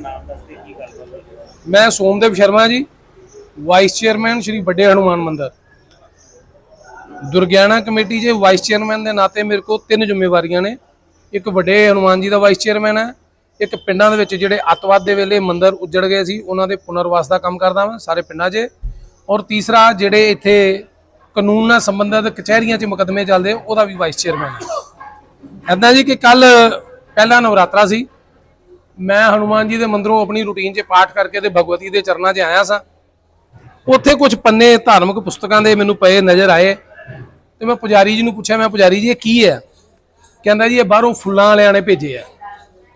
ਨਾਮ ਦੱਸ ਕੇ ਕੀ ਗੱਲ ਹੋਈ? ਮੈਂ ਸੋਮਦੇਵ ਸ਼ਰਮਾ ਜੀ ਵਾਈਸ ਚੇਅਰਮੈਨ ਸ਼੍ਰੀ ਵੱਡੇ ਹਨੂਮਾਨ ਮੰਦਿਰ। ਦੁਰਗਿਆਣਾ ਕਮੇਟੀ 'ਚ ਵਾਈਸ ਚੇਅਰਮੈਨ ਦੇ ਨਾਤੇ ਮੇਰੇ ਕੋਲ ਤਿੰਨ ਜ਼ਿੰਮੇਵਾਰੀਆਂ ਨੇ। ਇੱਕ ਵੱਡੇ ਹਨੂਮਾਨ ਜੀ ਦਾ ਵਾਈਸ ਚੇਅਰਮੈਨ ਹੈ, ਇੱਕ ਪਿੰਡਾਂ ਦੇ ਵਿੱਚ ਜਿਹੜੇ ਅੱਤਵਾਦ ਦੇ ਵੇਲੇ ਮੰਦਰ ਉੱਜੜ ਗਏ ਸੀ, ਉਹਨਾਂ ਦੇ ਪੁਨਰਵਾਸ ਦਾ ਕੰਮ ਕਰਦਾ ਹਾਂ ਸਾਰੇ ਪਿੰਡਾਂ 'ਚ। ਔਰ ਤੀਸਰਾ, ਜਿਹੜੇ ਇੱਥੇ ਕਾਨੂੰਨ ਨਾਲ ਸੰਬੰਧਿਤ ਕਚਹਿਰੀਆਂ 'ਚ ਮੁਕੱਦਮੇ ਚੱਲਦੇ, ਉਹਦਾ ਵੀ ਵਾਈਸ ਚੇਅਰਮੈਨ ਹੈ। ਐਦਾਂ ਜੀ ਕਿ ਕੱਲ ਪਹਿਲਾ ਨਵਰਾਤਰਾ ਸੀ ਮੈਂ ਹਨੂਮਾਨ ਜੀ ਦੇ ਮੰਦਰੋਂ ਆਪਣੀ ਰੂਟੀਨ 'ਚ ਪਾਠ ਕਰਕੇ ਤੇ ਭਗਵਤੀ ਦੇ ਚਰਨਾਂ 'ਚ ਆਇਆ ਸਾਂ। ਉੱਥੇ ਕੁਝ ਪੰਨੇ ਧਾਰਮਿਕ ਪੁਸਤਕਾਂ ਦੇ ਮੈਨੂੰ ਪਏ ਨਜ਼ਰ ਆਏ ਤੇ ਮੈਂ ਪੁਜਾਰੀ ਜੀ ਨੂੰ ਪੁੱਛਿਆ, ਮੈਂ ਪੁਜਾਰੀ ਜੀ, ਇਹ ਕੀ ਹੈ? ਕਹਿੰਦਾ ਜੀ, ਇਹ ਬਾਹਰੋਂ ਫੁੱਲਾਂ ਵਾਲਿਆਂ ਨੇ ਭੇਜੇ ਆ।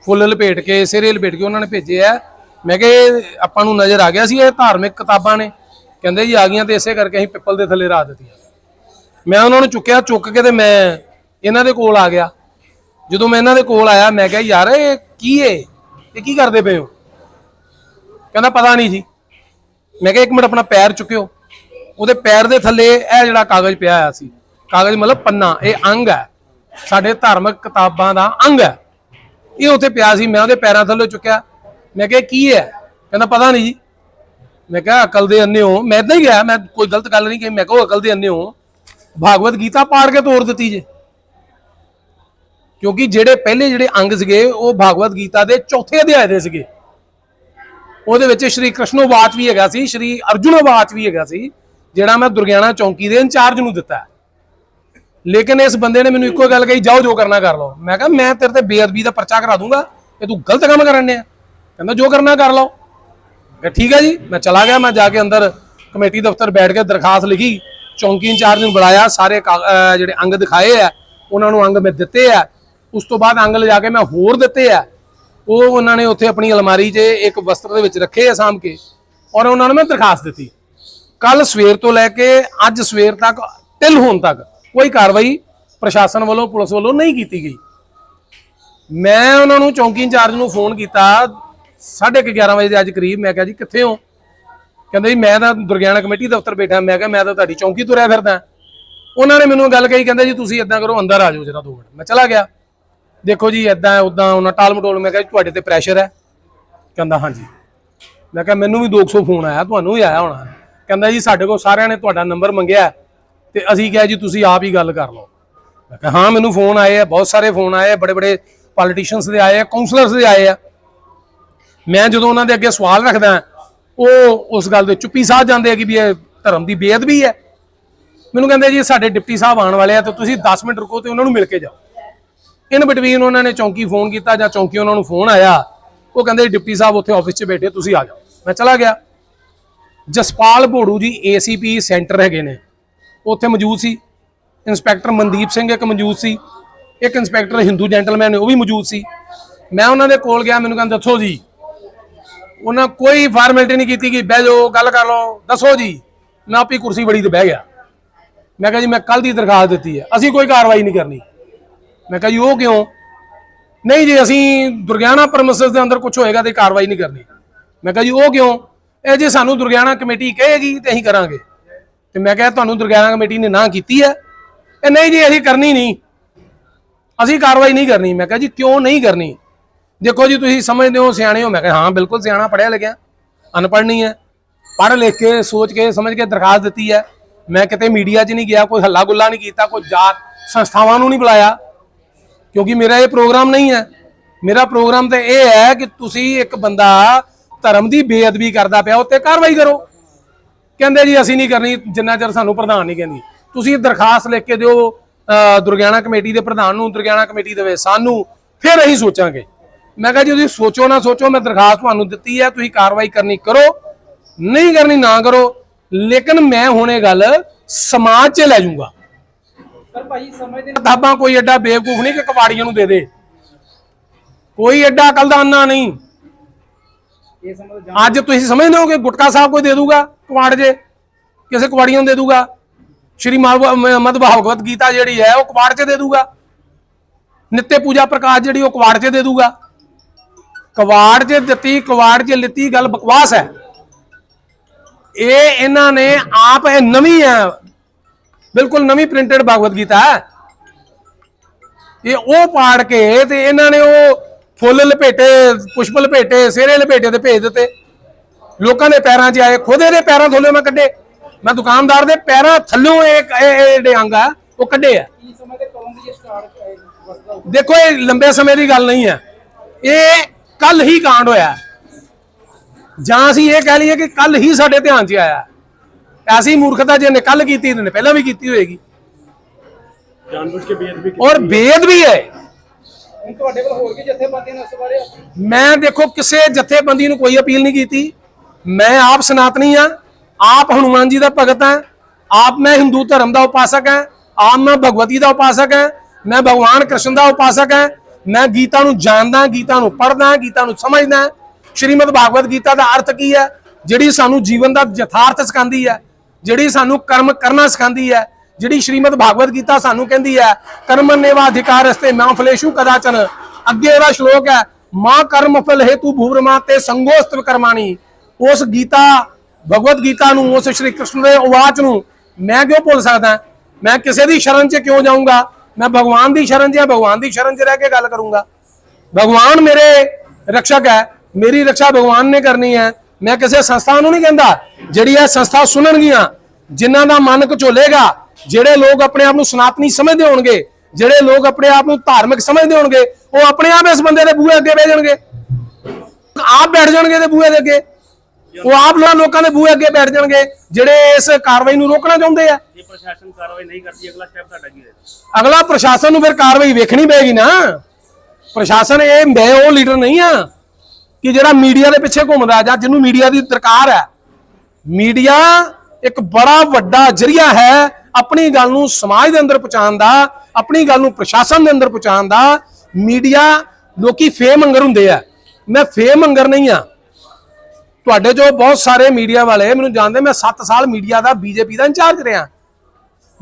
ਫੁੱਲ ਲਪੇਟ ਕੇ, ਸਿਰੇ ਲਪੇਟ ਕੇ ਉਹਨਾਂ ਨੇ ਭੇਜੇ ਆ। ਮੈਂ ਕਿਹਾ, ਇਹ ਆਪਾਂ ਨੂੰ ਨਜ਼ਰ ਆ ਗਿਆ ਸੀ, ਇਹ ਧਾਰਮਿਕ ਕਿਤਾਬਾਂ ਨੇ। ਕਹਿੰਦੇ ਜੀ, ਆ ਗਈਆਂ ਤੇ ਇਸੇ ਕਰਕੇ ਅਸੀਂ ਪਿੱਪਲ ਦੇ ਥੱਲੇ ਰਾਹ ਦਿੱਤੀਆਂ। ਮੈਂ ਉਹਨਾਂ ਨੂੰ ਚੁੱਕਿਆ, ਚੁੱਕ ਕੇ ਤੇ ਮੈਂ ਇਹਨਾਂ ਦੇ ਕੋਲ ਆ ਗਿਆ। ਜਦੋਂ ਮੈਂ ਇਹਨਾਂ ਦੇ ਕੋਲ ਆਇਆ, ਮੈਂ ਕਿਹਾ, ਯਾਰ, ਇਹ ਕੀ ਏ? ਇਹ ਕੀ ਕਰਦੇ ਪਏ ਹੋ? ਕਹਿੰਦਾ ਪਤਾ ਨਹੀਂ ਜੀ। ਮੈਂ ਕਿਹਾ ਇੱਕ ਮਿੰਟ ਆਪਣਾ ਪੈਰ ਚੁੱਕਿਓ। ਉਹਦੇ ਪੈਰ ਦੇ ਥੱਲੇ ਇਹ ਜਿਹੜਾ ਕਾਗਜ਼ ਪਿਆ ਹੋਇਆ ਸੀ। ਕਾਗਜ਼ ਮਤਲਬ ਪੰਨਾ। ਇਹ ਅੰਗ ਹੈ। ਸਾਡੇ ਧਾਰਮਿਕ ਕਿਤਾਬਾਂ ਦਾ ਅੰਗ ਹੈ। ਇਹ ਉੱਥੇ ਪਿਆ ਸੀ। ਮੈਂ ਉਹਦੇ ਪੈਰਾਂ ਥੱਲੇ ਚੁੱਕਿਆ। ਮੈਂ ਕਿਹਾ ਕੀ ਹੈ? ਕਹਿੰਦਾ, ਪਤਾ ਨਹੀਂ ਜੀ। ਮੈਂ ਕਿਹਾ, ਅਕਲ ਦੇ ਅੰਨੇ ਹੋ ਮੈਂ ਇਦਾਂ ਹੀ ਗਿਆ। ਮੈਂ ਕੋਈ ਗਲਤ ਗੱਲ ਨਹੀਂ ਕਹੀ। ਮੈਂ ਕਿਹਾ ਅਕਲ ਦੇ ਅੰਨੇ ਹੋ ਭਾਗਵਤ ਗੀਤਾ ਪਾੜ ਕੇ ਤੋੜ ਦਿੱਤੀ ਜੇ। ਕਿਉਂਕਿ ਜਿਹੜੇ ਪਹਿਲੇ ਜਿਹੜੇ ਅੰਗ ਸੀਗੇ, ਉਹ ਭਾਗਵਤ ਗੀਤਾ ਦੇ ਚੌਥੇ ਅਧਿਆਏ ਦੇ ਸੀਗੇ। ਉਹਦੇ ਵਿੱਚ ਸ਼੍ਰੀ ਕ੍ਰਿਸ਼ਨੋਵਾਚ ਵੀ ਹੈਗਾ ਸੀ, ਸ਼੍ਰੀ ਅਰਜੁਨੋਵਾਚ ਵੀ ਹੈਗਾ ਸੀ, ਜਿਹੜਾ ਮੈਂ ਦੁਰਗਿਆਣਾ ਚੌਂਕੀ ਦੇ ਇੰਚਾਰਜ ਨੂੰ ਦਿੱਤਾ ਲੇਕਿਨ ਇਸ ਬੰਦੇ ਨੇ ਮੈਨੂੰ ਇੱਕੋ ਗੱਲ ਕਹੀ, ਜਾਓ, ਜੋ ਕਰਨਾ ਕਰ ਲਓ। ਮੈਂ ਕਿਹਾ, ਮੈਂ ਤੇਰੇ ਤੇ ਬੇਅਦਬੀ ਦਾ ਪਰਚਾ ਕਰਾ ਦੂੰਗਾ ਕਿ ਤੂੰ ਗਲਤ ਕੰਮ ਕਰਨ ਡਿਆ। ਕਹਿੰਦਾ, ਜੋ ਕਰਨਾ ਕਰ ਲਓ। ਮੈਂ ਠੀਕ ਹੈ ਜੀ। ਮੈਂ ਚਲਾ ਗਿਆ, ਮੈਂ ਜਾ ਕੇ ਅੰਦਰ ਕਮੇਟੀ ਦਫ਼ਤਰ ਬੈਠ ਕੇ ਦਰਖਾਸਤ ਲਿਖੀ, ਚੌਂਕੀ ਇੰਚਾਰਜ ਨੂੰ ਬੁਲਾਇਆ, ਸਾਰੇ ਕਾ- ਜਿਹੜੇ ਅੰਗ ਦਿਖਾਏ ਆ, ਉਹਨਾਂ ਨੂੰ ਅੰਗ ਮੈਂ ਦਿੱਤੇ ਆ। ਉਸ ਤੋਂ ਬਾਅਦ ਅੰਗ ਲਿਜਾ ਕੇ ਮੈਂ ਹੋਰ ਦਿੱਤੇ ਆ। ਉਹ ਉਹਨਾਂ ਨੇ ਉੱਥੇ ਆਪਣੀ ਅਲਮਾਰੀ 'ਚ ਇੱਕ ਵਸਤਰ ਦੇ ਵਿੱਚ ਰੱਖੇ ਆ ਸਾਂਭ ਕੇ ਔਰ ਉਹਨਾਂ ਨੂੰ ਮੈਂ ਦਰਖਾਸਤ ਦਿੱਤੀ। ਕੱਲ ਸਵੇਰ ਤੋਂ ਲੈ ਕੇ ਅੱਜ ਸਵੇਰ ਤੱਕ ਤਿਲ ਹੋਣ ਤੱਕ ਕੋਈ ਕਾਰਵਾਈ ਪ੍ਰਸ਼ਾਸਨ ਵੱਲੋਂ, ਪੁਲਿਸ ਵੱਲੋਂ ਨਹੀਂ ਕੀਤੀ ਗਈ। ਮੈਂ ਉਹਨਾਂ ਨੂੰ ਚੌਂਕੀ ਇੰਚਾਰਜ ਨੂੰ ਫੋਨ ਕੀਤਾ 11:30 ਵਜੇ ਦੇ ਅੱਜ ਕਰੀਬ। ਮੈਂ ਕਿਹਾ ਜੀ, ਕਿੱਥੇ ਹੋ? ਕਹਿੰਦੇ ਜੀ, ਮੈਂ ਤਾਂ ਦੁਰਗਿਆਣਾ ਕਮੇਟੀ ਦਫ਼ਤਰ ਬੈਠਾ। ਮੈਂ ਕਿਹਾ, ਮੈਂ ਤਾਂ ਤੁਹਾਡੀ ਚੌਂਕੀ ਤੁਰਿਆ ਫਿਰਦਾ। ਉਹਨਾਂ ਨੇ ਮੈਨੂੰ ਗੱਲ ਕਹੀ, ਕਹਿੰਦਾ ਜੀ, ਤੁਸੀਂ ਇਦਾਂ ਕਰੋ, ਅੰਦਰ ਆ ਜਾਓ ਜਰਾ ਦੋ ਮਿੰਟ। ਮੈਂ ਚਲਾ ਗਿਆ। ਦੇਖੋ ਜੀ ਇਦਾਂ ਉਦਾਂ ਉਹਨਾਂ ਟਾਲ ਮਟੋਲ ਮੈਂ ਕਿਹਾ ਜੀ, ਤੁਹਾਡੇ ਤੇ ਪ੍ਰੈਸ਼ਰ ਹੈ। ਕਹਿੰਦਾ ਹਾਂਜੀ। ਮੈਂ ਕਿਹਾ ਮੈਨੂੰ ਵੀ 200 ਫੋਨ ਆਇਆ ਤੁਹਾਨੂੰ ਵੀ ਆਇਆ ਹੋਣਾ। ਕਹਿੰਦਾ ਜੀ ਸਾਡੇ ਕੋਲ ਸਾਰਿਆਂ ਨੇ ਤੁਹਾਡਾ ਨੰਬਰ ਮੰਗਿਆ ਤੇ ਅਸੀਂ ਕਿਹਾ ਜੀ ਤੁਸੀਂ ਆਪ ਹੀ ਗੱਲ ਕਰ ਲਓ। ਮੈਂ ਕਿਹਾ ਹਾਂ ਮੈਨੂੰ ਫੋਨ ਆਏ ਆ ਬਹੁਤ ਸਾਰੇ ਫੋਨ ਆਏ ਆ ਬੜੇ ਬੜੇ ਪੋਲੀਟੀਸ਼ੀਅਨਸ ਦੇ ਆਏ ਆ ਕਾਉਂਸਲਰਸ ਦੇ ਆਏ ਆ। ਮੈਂ ਜਦੋਂ ਉਹਨਾਂ ਦੇ ਅੱਗੇ ਸਵਾਲ ਰੱਖਦਾ ਉਹ ਉਸ ਗੱਲ ਦੇ ਚੁੱਪੀ ਸਾਹ ਜਾਂਦੇ ਆ ਕਿ ਵੀ ਇਹ ਧਰਮ ਦੀ ਬੇਅਦਬੀ ਹੈ। ਮੈਨੂੰ ਕਹਿੰਦੇ ਜੀ ਸਾਡੇ ਡਿਪਟੀ ਸਾਹਿਬ ਆਉਣ ਵਾਲੇ ਆ ਤੇ ਤੁਸੀਂ 10 ਮਿੰਟ ਰੁਕੋ ਤੇ ਉਹਨਾਂ ਨੂੰ ਮਿਲ ਕੇ ਜਾਓ। ਇਨ ਬਿਟਵੀਨ ਉਹਨਾਂ ਨੇ ਚੌਂਕੀ ਫੋਨ ਕੀਤਾ ਜਾਂ ਚੌਂਕੀ ਉਹਨਾਂ ਨੂੰ ਫੋਨ ਆਇਆ, ਉਹ ਕਹਿੰਦੇ ਡਿਪਟੀ ਸਾਹਿਬ ਉੱਥੇ ਆਫਿਸ 'ਚ ਬੈਠੇ, ਤੁਸੀਂ ਆ ਜਾਓ। ਮੈਂ ਚਲਾ ਗਿਆ। ਜਸਪਾਲ ਭੋੜੂ ਜੀ ਏਸੀਪੀ ਸੈਂਟਰ ਹੈਗੇ ਨੇ। ਉੱਥੇ ਮੌਜੂਦ ਸੀ। ਇੰਸਪੈਕਟਰ ਮਨਦੀਪ ਸਿੰਘ ਇੱਕ ਮੌਜੂਦ ਸੀ। ਇੱਕ ਇੰਸਪੈਕਟਰ ਹਿੰਦੂ ਜੈਂਟਲਮੈਨ ਨੇ, ਉਹ ਵੀ ਮੌਜੂਦ ਸੀ। ਮੈਂ ਉਹਨਾਂ ਦੇ ਕੋਲ ਗਿਆ, ਮੈਨੂੰ ਕਹਿੰਦਾ, ਦੱਸੋ ਜੀ, ਉਹਨਾਂ ਕੋਈ ਫਾਰਮੈਲਿਟੀ ਨਹੀਂ ਕੀਤੀ ਕਿ ਬਹਿ ਜਾਓ, ਗੱਲ ਕਰ ਲਓ। ਦੱਸੋ ਜੀ, ਮੈਂ ਆਪੀ ਕੁਰਸੀ ਬੜੀ ਤੇ ਬਹਿ ਗਿਆ। ਮੈਂ ਕਿਹਾ ਜੀ, ਮੈਂ ਕੱਲ ਦੀ ਦਰਖਾਸਤ ਦਿੱਤੀ ਹੈ। ਅਸੀਂ ਕੋਈ ਕਾਰਵਾਈ ਨਹੀਂ ਕਰਨੀ। ਮੈਂ ਕਿਹਾ, ਜੀ, ਉਹ ਕਿਉਂ? ਨਹੀਂ ਜੀ, ਅਸੀਂ ਦੁਰਗਿਆਣਾ ਪਰਮਿਸਸ ਦੇ ਅੰਦਰ ਕੁਝ ਹੋਏਗਾ ਤੇ ਕਾਰਵਾਈ ਨਹੀਂ ਕਰਨੀ। ਮੈਂ ਕਿਹਾ, ਜੀ, ਉਹ ਕਿਉਂ? ਇਹ ਜੇ ਸਾਨੂੰ ਦੁਰਗਿਆਣਾ ਕਮੇਟੀ ਕਹੇਗੀ ਤੇ ਅਸੀਂ ਕਰਾਂਗੇ। ਤੇ ਮੈਂ ਕਿਹਾ, ਤੁਹਾਨੂੰ ਦੁਰਗਿਆਣਾ ਕਮੇਟੀ ਨੇ ਨਾ ਕੀਤੀ ਹੈ? ਇਹ ਨਹੀਂ ਜੀ, ਅਸੀਂ ਕਰਨੀ ਨਹੀਂ। ਅਸੀਂ ਕਾਰਵਾਈ ਨਹੀਂ ਕਰਨੀ। ਮੈਂ ਕਿਹਾ, ਜੀ, ਕਿਉਂ ਨਹੀਂ ਕਰਨੀ? ਦੇਖੋ ਜੀ, ਤੁਸੀਂ ਸਮਝਦੇ ਹੋ, ਸਿਆਣੇ ਹੋ। ਮੈਂ ਕਿਹਾ, ਹਾਂ, ਬਿਲਕੁਲ ਸਿਆਣਾ ਪੜਿਆ ਲਿਖਿਆ, ਅਨਪੜ੍ਹ ਨਹੀਂ ਹੈ। ਪੜ੍ਹ ਲਿਖ ਕੇ, ਸੋਚ ਕੇ, ਸਮਝ ਕੇ ਦਰਖਾਸਤ ਦਿੱਤੀ ਹੈ। ਮੈਂ ਕਿਤੇ ਮੀਡੀਆ 'ਚ ਨਹੀਂ ਗਿਆ, ਕੋਈ ਹੱਲਾ ਗੁੱਲਾ ਨਹੀਂ ਕੀਤਾ, ਕੋਈ ਜਾਤ ਸੰਸਥਾਵਾਂ ਨੂੰ ਨਹੀਂ ਬੁਲਾਇਆ। ਕਿਉਂਕਿ ਮੇਰਾ ਇਹ ਪ੍ਰੋਗਰਾਮ ਨਹੀਂ ਹੈ। ਮੇਰਾ ਪ੍ਰੋਗਰਾਮ ਤਾਂ ਇਹ ਹੈ ਕਿ ਤੁਸੀਂ ਇੱਕ ਬੰਦਾ ਧਰਮ ਦੀ ਬੇਅਦਬੀ ਕਰਦਾ ਪਿਆ, ਉੱਤੇ ਕਾਰਵਾਈ ਕਰੋ। ਕਹਿੰਦੇ ਜੀ, ਅਸੀਂ ਨਹੀਂ ਕਰਨੀ, ਜਿੰਨਾ ਚਿਰ ਸਾਨੂੰ ਪ੍ਰਧਾਨ ਨਹੀਂ ਕਹਿੰਦੀ। ਤੁਸੀਂ ਦਰਖਾਸਤ ਲਿਖ ਕੇ ਦਿਓ ਦੁਰਗਿਆਣਾ ਕਮੇਟੀ ਦੇ ਪ੍ਰਧਾਨ ਨੂੰ, ਦੁਰਗਿਆਣਾ ਕਮੇਟੀ ਦੇਵੇ ਸਾਨੂੰ, ਫਿਰ ਅਸੀਂ ਸੋਚਾਂਗੇ। ਮੈਂ ਕਿਹਾ, ਜੀ, ਤੁਸੀਂ ਸੋਚੋ ਨਾ ਸੋਚੋ, ਮੈਂ ਦਰਖਾਸਤ ਤੁਹਾਨੂੰ ਦਿੱਤੀ ਹੈ, ਤੁਸੀਂ ਕਾਰਵਾਈ ਕਰਨੀ ਕਰੋ, ਨਹੀਂ ਕਰਨੀ ਨਾ ਕਰੋ। ਲੇਕਿਨ ਮੈਂ ਹੁਣ ਇਹ ਗੱਲ ਸਮਾਜ 'ਚ ਲੈ ਜਾਊਂਗਾ। ਪਰ ਭਾਈ ਸਮਝਦੇ ਕਿਤਾਬਾਂ ਕੋਈ ਐਡਾ ਬੇਵਕੂਫ ਨਹੀਂ ਕਿ ਕਬਾੜੀਆਂ ਨੂੰ ਦੇ ਦੇ। ਕੋਈ ਐਡਾ ਅਕਲ ਦਾ ਅੰਨਾ ਨਹੀਂ ਇਹ ਸਮਝ ਅੱਜ ਤੁਸੀਂ ਸਮਝਦੇ ਹੋ ਕਿ ਗੁਟਕਾ ਸਾਹਿਬ ਕੋਈ ਦੇ ਦੂਗਾ ਕਬਾੜ ਜੇ? ਕਿਸੇ ਕਬਾੜੀਆਂ ਨੂੰ ਦੇ ਦੂਗਾ? ਸ਼੍ਰੀ ਮਦ ਭਾਗਵਤ ਗੀਤਾ ਜਿਹੜੀ ਹੈ ਉਹ ਕਬਾੜ 'ਚ ਦੇ ਦੂਗਾ। ਨਿੱਤੇ ਪੂਜਾ ਪ੍ਰਕਾਸ਼ ਜਿਹੜੀ ਉਹ ਕਬਾੜ 'ਚ ਦੇ ਦੂਗਾ। ਕਬਾੜ 'ਚ ਦਿੱਤੀ ਕਬਾੜ 'ਚ ਲਿੱਤੀ ਗੱਲ ਬਕਵਾਸ ਹੈ। ਇਹ ਇਹਨਾਂ ਨੇ ਆਪ ਇਹ ਨਵੀਂ ਹੈ। ਬਿਲਕੁਲ ਨਵੀਂ ਪ੍ਰਿੰਟਡ ਭਾਗਵਤ ਗੀਤਾ ਇਹ ਉਹ ਪਾੜ ਕੇ ਤੇ ਇਹਨਾਂ ਨੇ ਉਹ ਫੁੱਲ ਲਪੇਟੇ ਪੁਸ਼ਪ ਲਪੇਟੇ ਸਿਹਰੇ ਲਪੇਟੇ ਤੇ ਭੇਜ ਦਿੱਤੇ। ਲੋਕਾਂ ਦੇ ਪੈਰਾਂ 'ਚ ਆਏ ਖੁਦ ਇਹਦੇ ਪੈਰਾਂ ਥੱਲੇ ਮੈਂ ਕੱਢੇ। ਮੈਂ ਦੁਕਾਨਦਾਰ ਦੇ ਪੈਰਾਂ ਥੱਲੋਂ ਇਹ ਜਿਹੜੇ ਅੰਗ ਆ ਉਹ ਕੱਢੇ ਆ। ਦੇਖੋ ਇਹ ਲੰਬੇ ਸਮੇਂ ਦੀ ਗੱਲ ਨਹੀਂ ਹੈ। ਇਹ ਕੱਲ ਹੀ ਕਾਂਡ ਹੋਇਆ। ਜਾਂ ਅਸੀਂ ਇਹ ਕਹਿ ਲਈਏ ਕਿ ਕੱਲ ਹੀ ਸਾਡੇ ਧਿਆਨ 'ਚ ਆਇਆ। ਐਸੀ ਮੂਰਖਤਾ ਜਿਹਨੇ ਕੱਲ ਕੀਤੀ ਇਹਨੇ ਪਹਿਲਾਂ ਵੀ ਕੀਤੀ ਹੋਏਗੀ। ਜਾਣਬੁੱਝ ਕੇ ਬੇਅਦਬੀ ਔਰ ਬੇਦ ਵੀ ਹੈ। ਹੁਣ ਤੁਹਾਡੇ ਕੋਲ ਹੋਰ ਕੀ ਜਥੇਬੰਦੀਆਂ ਨੇ ਇਸ ਬਾਰੇ? ਮੈਂ ਦੇਖੋ ਕਿਸੇ ਜਥੇਬੰਦੀ ਨੂੰ ਕੋਈ ਅਪੀਲ ਨਹੀਂ ਕੀਤੀ। ਮੈਂ ਆਪ ਸਨਾਤਨੀ ਆ ਆਪ ਹਨੂਮਾਨ ਜੀ ਦਾ ਭਗਤ ਹਾਂ। ਆਪ ਮੈਂ ਹਿੰਦੂ ਧਰਮ ਦਾ ਉਪਾਸਕ ਹਾਂ। ਆਪ ਮੈਂ ਭਗਵਤੀ ਦਾ ਉਪਾਸਕ ਹਾਂ। ਮੈਂ ਭਗਵਾਨ ਕ੍ਰਿਸ਼ਨ ਦਾ ਉਪਾਸਕ ਹਾਂ। ਮੈਂ ਗੀਤਾ ਨੂੰ ਜਾਣਦਾ ਗੀਤਾ ਨੂੰ ਪੜ੍ਹਦਾ ਗੀਤਾ ਨੂੰ ਸਮਝਦਾ ਸ਼੍ਰੀਮਦ ਭਾਗਵਤ ਗੀਤਾ ਦਾ ਅਰਥ ਕੀ ਹੈ? ਜਿਹੜੀ ਸਾਨੂੰ ਜੀਵਨ ਦਾ ਯਥਾਰਥ ਸਿਖਾਉਂਦੀ ਹੈ। ਜਿਹੜੀ ਸਾਨੂੰ ਕਰਮ ਕਰਨਾ ਸਿਖਾਉਂਦੀ ਹੈ, ਜਿਹੜੀ ਸ਼੍ਰੀਮਦ ਭਾਗਵਤ ਗੀਤਾ ਸਾਨੂੰ ਕਹਿੰਦੀ ਹੈ ਕਰਮਨੇਵਾ ਅਧਿਕਾਰਸਤੇ ਮਾਂ ਫਲੇਸ਼ੂ ਕਦਾਚਨ। ਅੱਗੇ ਇਹਦਾ ਸ਼ਲੋਕ ਹੈ, ਮਾਂ ਕਰਮ ਫਲ ਹੇਤੂ ਭੂਰਮਾ ਤੇ ਸੰਗੋਸਤਵ ਕਰਮਾਣੀ। ਉਸ ਗੀਤਾ, ਭਗਵਤ ਗੀਤਾ ਨੂੰ, ਉਸ ਸ਼੍ਰੀ ਕ੍ਰਿਸ਼ਨ ਦੇ ਉਵਾਚ ਨੂੰ ਮੈਂ ਕਿਉਂ ਭੁੱਲ ਸਕਦਾ? ਮੈਂ ਕਿਸੇ ਦੀ ਸ਼ਰਨ 'ਚ ਕਿਉਂ ਜਾਊਂਗਾ? ਮੈਂ ਭਗਵਾਨ ਦੀ ਸ਼ਰਨ 'ਚ ਜਾਂ ਭਗਵਾਨ ਦੀ ਸ਼ਰਨ 'ਚ ਰਹਿ ਕੇ ਗੱਲ ਕਰੂੰਗਾ? ਭਗਵਾਨ ਮੇਰੇ ਰਕਸ਼ਕ ਹੈ, ਮੇਰੀ ਰੱਖਿਆ ਭਗਵਾਨ ਨੇ ਕਰਨੀ ਹੈ। ਮੈਂ ਕਿਸੇ ਸੰਸਥਾ ਨੂੰ ਨਹੀਂ ਕਹਿੰਦਾ ਜਿਹੜੀ ਇਹ ਸੰਸਥਾ ਸੁਣਨਗੀਆਂ ਜਿਨ੍ਹਾਂ ਦਾ ਮਨ ਕਚੋਲੇਗਾ ਜਿਹੜੇ ਲੋਕ ਆਪਣੇ ਆਪ ਨੂੰ ਸਨਾਤਨੀ ਸਮਝਦੇ ਹੋਣਗੇ ਜਿਹੜੇ ਲੋਕ ਆਪਣੇ ਆਪ ਨੂੰ ਧਾਰਮਿਕ ਸਮਝਦੇ ਹੋਣਗੇ ਉਹ ਆਪਣੇ ਆਪ ਇਸ ਬੰਦੇ ਦੇ ਬੂਹੇ ਅੱਗੇ ਬਹਿ ਜਾਣਗੇ। ਆਪ ਬੈਠ ਜਾਣਗੇ ਤੇ ਬੂਹੇ ਦੇ ਅੱਗੇ। ਉਹ ਆਪ ਲੋਕਾਂ- ਦੇ ਬੂਹੇ ਅੱਗੇ ਬੈਠ ਜਾਣਗੇ ਜਿਹੜੇ ਇਸ ਕਾਰਵਾਈ ਨੂੰ ਰੋਕਣਾ ਚਾਹੁੰਦੇ ਆ। ਜੇ ਪ੍ਰਸ਼ਾਸਨ ਕਾਰਵਾਈ ਨਹੀਂ ਕਰਦੀ ਅਗਲਾ ਸਟੈਪ ਤੁਹਾਡਾ ਕੀ ਹੋਏਗਾ? ਅਗਲਾ ਪ੍ਰਸ਼ਾਸਨ ਨੂੰ ਫਿਰ ਕਾਰਵਾਈ ਵੇਖਣੀ ਪਏਗੀ ਨਾ। ਪ੍ਰਸ਼ਾਸਨ ਇਹ ਮੈਂ ਉਹ ਲੀਡਰ ਨਹੀਂ ਆ। ਕਿ ਜਿਹੜਾ ਮੀਡੀਆ ਦੇ ਪਿੱਛੇ ਘੁੰਮਦਾ ਜਾਂ ਜਿਹਨੂੰ ਮੀਡੀਆ ਦੀ ਦਰਕਾਰ ਹੈ। ਮੀਡੀਆ ਇੱਕ ਬੜਾ ਵੱਡਾ ਜਰੀਆ ਹੈ ਆਪਣੀ ਗੱਲ ਨੂੰ ਸਮਾਜ ਦੇ ਅੰਦਰ ਪਹੁੰਚਾਉਣ ਦਾ, ਆਪਣੀ ਗੱਲ ਨੂੰ ਪ੍ਰਸ਼ਾਸਨ ਦੇ ਅੰਦਰ ਪਹੁੰਚਾਉਣ ਦਾ। ਮੀਡੀਆ ਲੋਕੀ ਫੇਮ ਅੰਗਰ ਹੁੰਦੇ ਆ। ਮੈਂ ਫੇਮ ਅੰਗਰ ਨਹੀਂ ਆ। ਤੁਹਾਡੇ ਜੋ ਬਹੁਤ ਸਾਰੇ ਮੀਡੀਆ ਵਾਲੇ, ਮੈਨੂੰ ਜਾਣਦੇ, ਮੈਂ 7 ਸਾਲ ਮੀਡੀਆ ਦਾ, ਬੀਜੇਪੀ ਦਾ ਇੰਚਾਰਜ ਰਿਹਾ।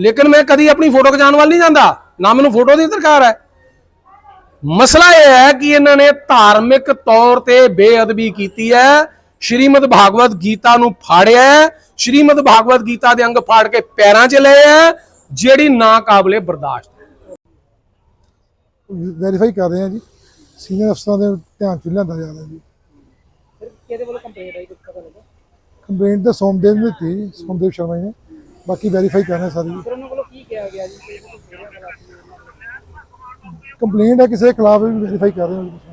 ਲੇਕਿਨ ਮੈਂ ਕਦੀ ਆਪਣੀ ਫੋਟੋ ਖਿਚਾਉਣ ਵੱਲ ਨਹੀਂ ਜਾਂਦਾ। ਨਾ ਮੈਨੂੰ ਫੋਟੋ ਦੀ ਦਰਕਾਰ ਹੈ। ਮਸਲਾ ਇਹ ਹੈ ਕਿ ਇਹਨਾਂ ਨੇ ਧਾਰਮਿਕ ਤੌਰ ਤੇ ਬੇਅਦਬੀ ਕੀਤੀ ਹੈ। ਸ਼੍ਰੀਮਦ ਭਾਗਵਤ ਗੀਤਾ ਨੂੰ ਫਾੜਿਆ ਹੈ। ਸ਼੍ਰੀਮਦ ਭਾਗਵਤ ਗੀਤਾ ਦੇ ਅੰਗ ਫਾੜ ਕੇ ਪੈਰਾਂ 'ਚ ਲਏ ਹੈ ਜਿਹੜੀ ਨਾ ਕਾਬਲੇ ਬਰਦਾਸ਼ਤ। ਵੈਰੀਫਾਈ ਕਰ ਰਹੇ ਹਾਂ ਜੀ। ਸੀਨੀਅਰ ਅਫਸਰਾਂ ਦੇ ਧਿਆਨ ਚ ਲਿਆਂਦਾ ਜਾ ਰਿਹਾ ਜੀ। ਫਿਰ ਕਿਹਦੇ ਵੱਲੋਂ ਕੰਪਲੇਂਟ ਆਈ ਕੁਝ ਪਤਾ ਲੱਗਾ ਕੰਪਲੇਂਟ ਤਾਂ ਸੋਮਦੇਵ ਨੇ ਦਿੱਤੀ ਸੋਮਦੇਵ ਸ਼ਰਮਾ ਜੀ ਨੇ। ਬਾਕੀ ਵੈਰੀਫਾਈ ਕਰ ਰਹੇ ਸਾਰੀ ਜੀ। ਫਿਰ ਉਹਨਾਂ ਕੋਲੋਂ ਕੀ ਕਿਹਾ ਗਿਆ ਜੀ? ਕੰਪਲੇਂਟ ਹੈ ਕਿਸੇ ਦੇ ਖਿਲਾਫ ਵੀ ਵੈਰੀਫਾਈ ਕਰ ਰਹੇ ਹਾਂ ਜੀ